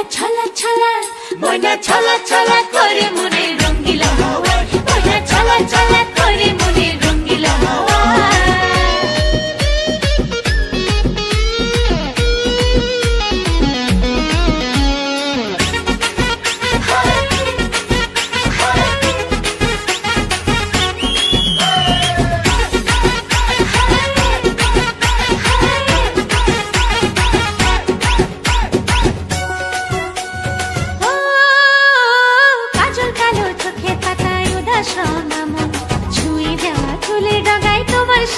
ময়না ছলা ছলা ময়না ছলা ছলা করে মনে হাওয়ায় ময়না ছলা ছলা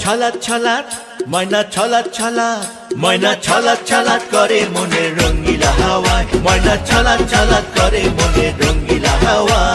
ছলাৎ ছলাৎ, ময়না ছলাৎ ছলাৎ, ময়না ছলাৎ ছলাৎ করে মনে রঙ্গিলা হাওয়ায়। ময়না ছলাৎ ছলাৎ করে মনে রঙ্গিলা হাওয়ায়।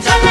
Santa.